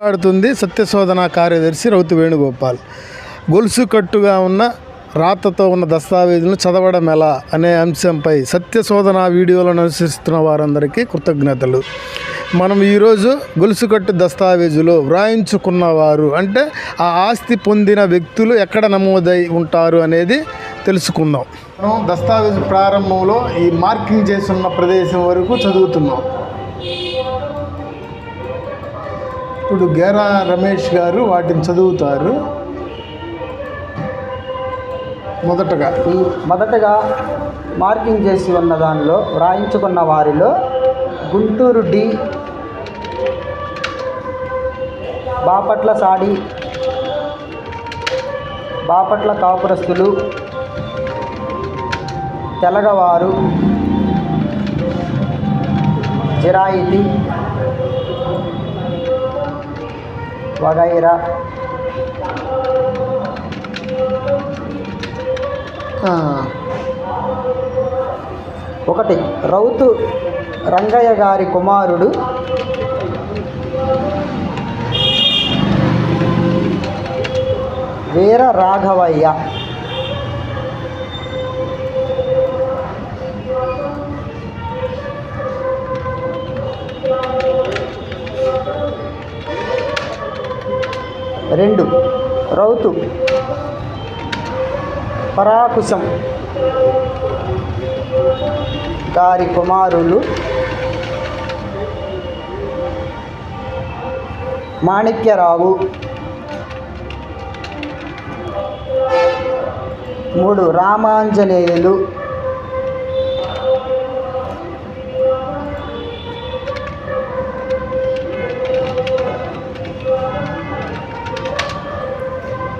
మాట్లాడుతుంది సత్యశోధన కార్యదర్శి రౌతు వేణుగోపాల్. గొలుసు కట్టుగా ఉన్న రాతతో ఉన్న దస్తావేజులను చదవడం ఎలా అనే అంశంపై సత్యశోధన వీడియోలను అనుసరిస్తున్న వారందరికీ కృతజ్ఞతలు. మనం ఈరోజు గొలుసుకట్టు దస్తావేజులో వ్రాయించుకున్నవారు అంటే ఆ ఆస్తి పొందిన వ్యక్తులు ఎక్కడ నమోదై ఉంటారు అనేది తెలుసుకుందాం. మనం దస్తావేజు ప్రారంభంలో ఈ మార్కింగ్ చేస్తున్న ప్రదేశం వరకు చదువుతున్నాం. ఇప్పుడు గేరా రమేష్ గారు వాటిని చదువుతారు. మొదటగా. ఈ మొదటగా మార్కింగ్ చేసి ఉన్న దానిలో వ్రాయించుకున్న వారిలో గుంటూరు డి బాపట్ల సాడి బాపట్ల కాపురస్తులు తెలగవారు జిరాయితీ వగైరా ఒకటి రౌతు రంగయ్య గారి కుమారుడు. వీర రాఘవయ్య. రెండు రౌతు పరాకుశం గారి కుమారులు మాణిక్యరావు మూడు రామాంజనేయులు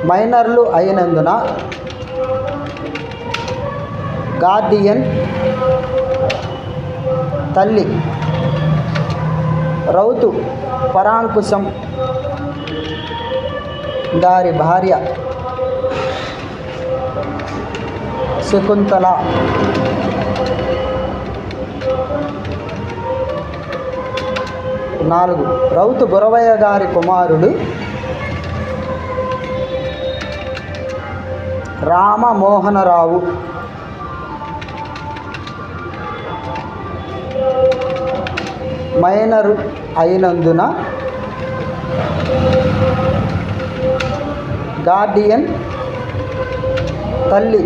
మైనర్లు అయినందున గార్డియన్ తల్లి రౌతు పరాంకుశం దారి భార్య శకుంతల నాలుగు రౌతు బురవయ్య గారి కుమారుడు రామమోహనరావు. మైనరు అయినందున గార్డియన్ తల్లి